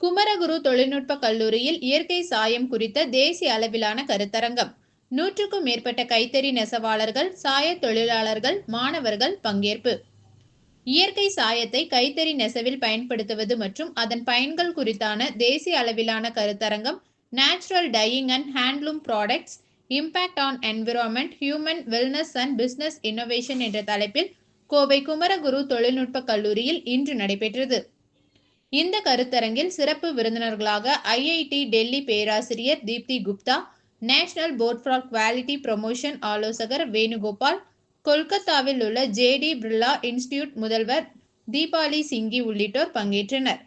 குமரகுரு தொழில்நுட்ப கல்லூரியில் இயற்கை சாயம் குறித்த தேசிய அளவிலான கருத்தரங்கம். நூற்றுக்கும் மேற்பட்ட கைத்தறி நெசவாளர்கள் சாய தொழிலாளர்கள் மாணவர்கள் பங்கேற்பு. இயற்கை சாயத்தை கைத்தறி நெசவில் பயன்படுத்துவது மற்றும் அதன் பயன்கள் குறித்தான தேசிய அளவிலான கருத்தரங்கம் natural dyeing and handloom products impact on environment human wellness and business innovation என்ற தலைப்பில் கோவை குமரகுரு தொழில்நுட்ப கல்லூரியில் இன்று நடைபெற்றது. இந்த கருத்தரங்கில் சிறப்பு விருந்தினர்களாக ஐஐடி டெல்லி பேராசிரியர் Deepti Gupta National Board for Quality Promotion ஆலோசகர் வேணுகோபால் கொல்கத்தாவில் உள்ள ஜேடி பிர்லா இன்ஸ்டிடியூட் முதல்வர் தீபாலி சிங்கி உள்ளிட்டோர் பங்கேற்றனர்.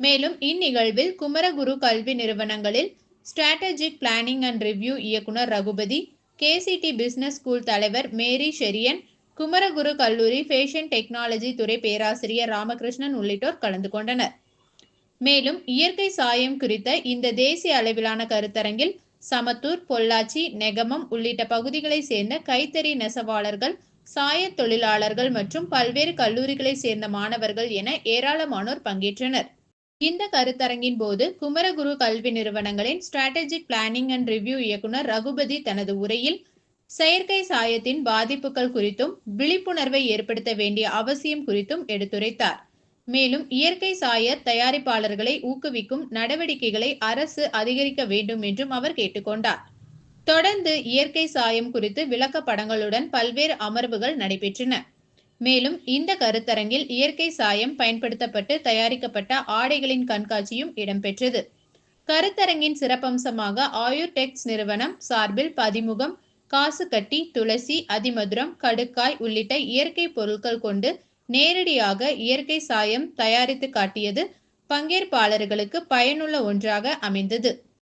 மேலும் இந்நிகழ்வில் குமரகுரு கல்வி நிறுவனங்களில் ஸ்ட்ராட்டஜிக் பிளானிங் அண்ட் ரிவ்யூ இயக்குனர் ரகுபதி கேசிடி பிசினஸ் ஸ்கூல் தலைவர் மேரி ஷெரியன் குமரகுரு கல்லூரி ஃபேஷன் டெக்னாலஜி துறை பேராசிரியர் ராமகிருஷ்ணன் உள்ளிட்டோர் கலந்து கொண்டனர். மேலும் இயற்கை சாயம் குறித்த இந்த தேசிய அளவிலான கருத்தரங்கில் சமத்தூர் பொள்ளாச்சி நெகமம் உள்ளிட்ட பகுதிகளை சேர்ந்த கைத்தறி நெசவாளர்கள் சாய தொழிலாளர்கள் மற்றும் பல்வேறு கல்லூரிகளை சேர்ந்த மாணவர்கள் என ஏராளமானோர் பங்கேற்றனர். இந்த கருத்தரங்கின் போது குமரகுரு கல்வி நிறுவனங்களின் ஸ்ட்ராட்டஜிக் பிளானிங் அண்ட் ரிவ்யூ இயக்குனர் ரகுபதி தனது உரையில் செயற்கை சாயத்தின் பாதிப்புகள் குறித்தும் விழிப்புணர்வை ஏற்படுத்த வேண்டிய அவசியம் குறித்தும் எடுத்துரைத்தார். மேலும் இயற்கை சாய தயாரிப்பாளர்களை ஊக்குவிக்கும் நடவடிக்கைகளை அரசு அதிகரிக்க வேண்டும் என்றும் அவர் கேட்டுக்கொண்டார். தொடர்ந்து இயற்கை சாயம் குறித்து விளக்கப்படங்களுடன் பல்வேறு அமர்வுகள் நடைபெற்றன. மேலும் இந்த கருத்தரங்கில் இயற்கை சாயம் பயன்படுத்தப்பட்டு தயாரிக்கப்பட்ட ஆடைகளின் கண்காட்சியும் இடம்பெற்றது. கருத்தரங்கின் சிறப்பம்சமாக ஆயுர் டெக்ஸ் நிறுவனம் சார்பில் பதிமுகம் காசுகட்டி துளசி அதிமதுரம் கடுக்காய் உள்ளிட்ட இயற்கை பொருட்கள் கொண்டு நேரடியாக இயற்கை சாயம் தயாரித்து காட்டியது பங்கேற்பாளர்களுக்கு பயனுள்ள ஒன்றாக அமைந்தது.